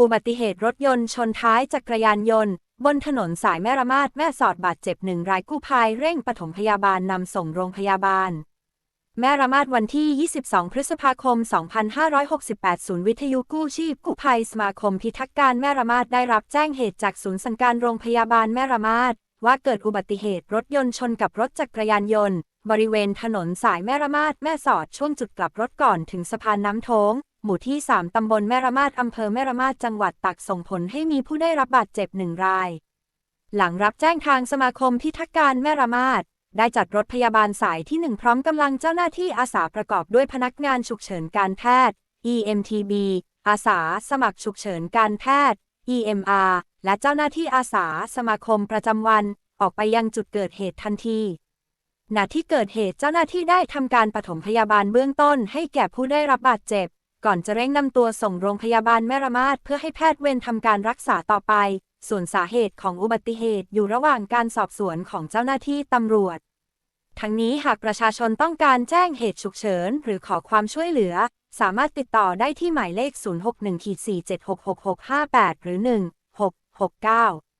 อุบัติเหตุรถยนต์ชนท้ายจักรยานยนต์ บนถนนสายแม่ระมาดแม่สอดบาดเจ็บหนึ่งรายกู้ภัยเร่งปฐมพยาบาลนำส่งโรงพยาบาล แม่ระมาดวันที่ 22 พฤษภาคม 2568 ศูนย์วิทยุกู้ชีพกู้ภัยสมาคมพิทักษ์การแม่ระมาดได้รับแจ้งเหตุจากศูนย์สังการโรงพยาบาลแม่ระมาดว่าเกิดอุบัติเหตุรถยนต์ชนกับรถจักรยานยนต์ บริเวณถนนสายแม่ระมาดแม่สอดช่วงจุดกลับรถก่อนถึงสะพานน้ำโทง หมู่ที่ 3 ตำบลแม่ระมาดอำเภอแม่ระมาดจังหวัดตากส่งผลให้มีผู้ได้รับบาดเจ็บหนึ่งราย หลังรับแจ้งทางสมาคมพิทักษ์การแม่ระมาดได้จัดรถพยาบาลสายที่ 1 พร้อมกำลังเจ้าหน้าที่อาสาประกอบด้วยพนักงานฉุกเฉินการแพทย์ EMTB อาสาสมัครฉุกเฉินการแพทย์ EMR และเจ้าหน้าที่อาสาสมาคมประจำวัน ออกไปยังจุดเกิดเหตุทันทีณที่เกิดเหตุเจ้าหน้าที่ได้ทำการปฐมพยาบาลเบื้องต้นให้แก่ผู้ได้รับบาดเจ็บ ก่อนจะเร่งนำตัวส่งโรงพยาบาลแม่ระมาดเพื่อให้แพทย์เวรทำการรักษาต่อไป ส่วนสาเหตุของอุบัติเหตุอยู่ระหว่างการสอบสวนของเจ้าหน้าที่ตำรวจ ทั้งนี้หากประชาชนต้องการแจ้งเหตุฉุกเฉิน หรือขอความช่วยเหลือ สามารถติดต่อได้ที่หมายเลข 061-4766658 หรือ 1669